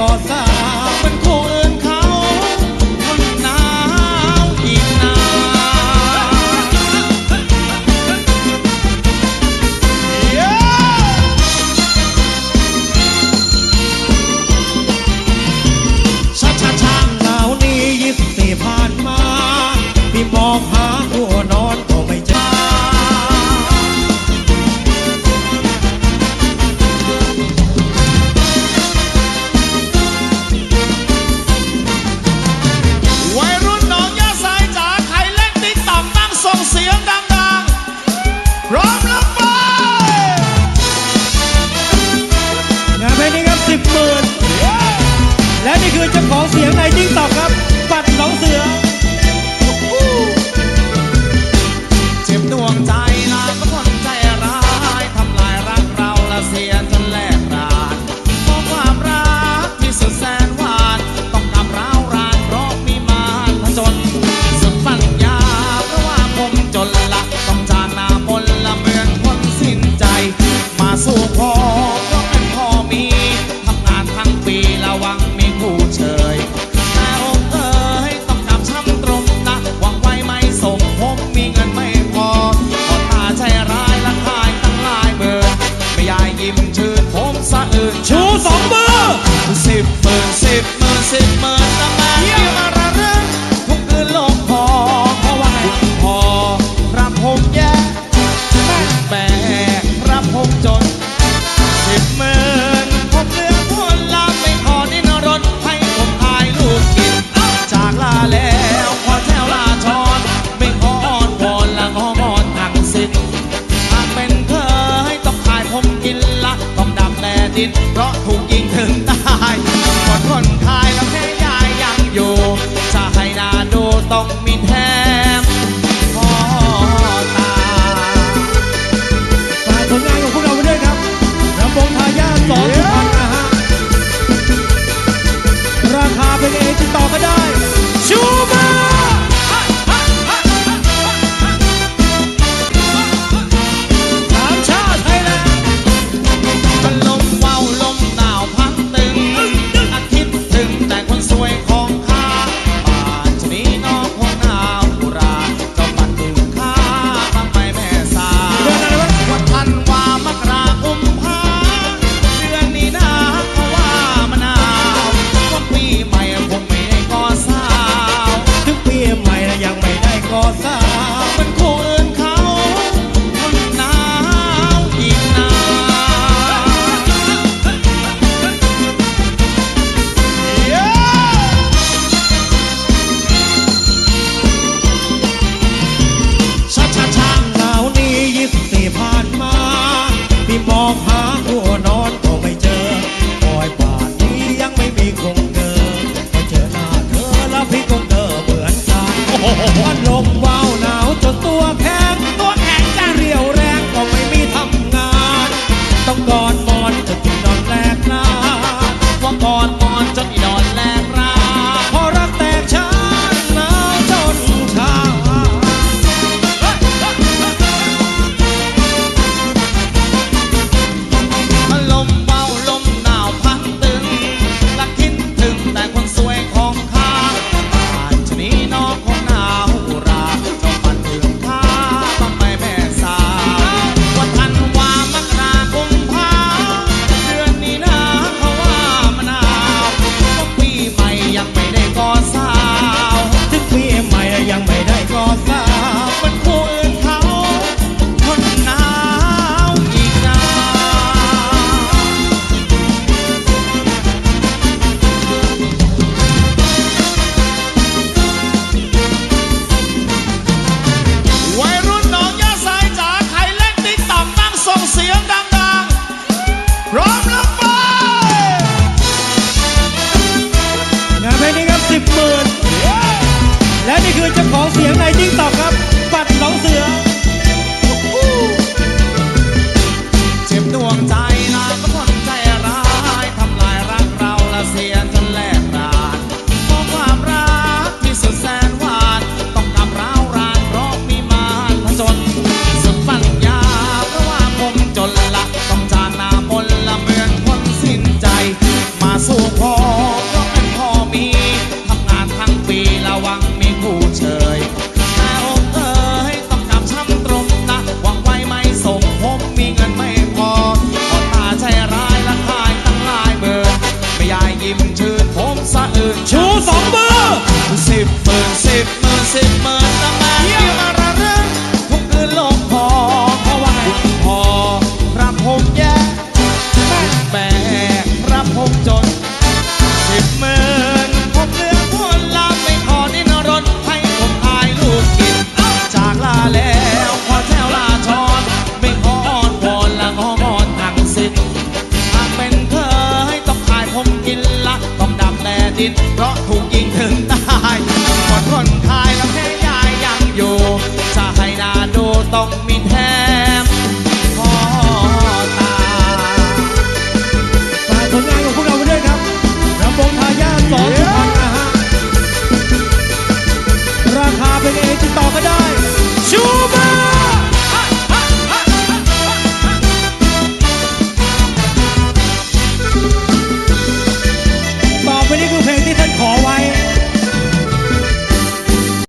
ขอสามันคง สิบหมื่ ดูต้อ and wait a นสิบหมื่นสิบหมื่นตะมาเยี่มาระเรื่องทุกคืนลงพอเพราะว่าพอพระพงแย่แม่บกพระพงจนสิบหมื่นผมเลือกพวนลาไม่พอนี่นรนให้ผมอายลูกกินจากลาแล้วพอแถวลาชอนไม่พออ่อนวอนละงอมอนทั้งสิ้นหากเป็นเธอให้ต้องขายผมกินละต้องดำแม่ดินเพราะถูก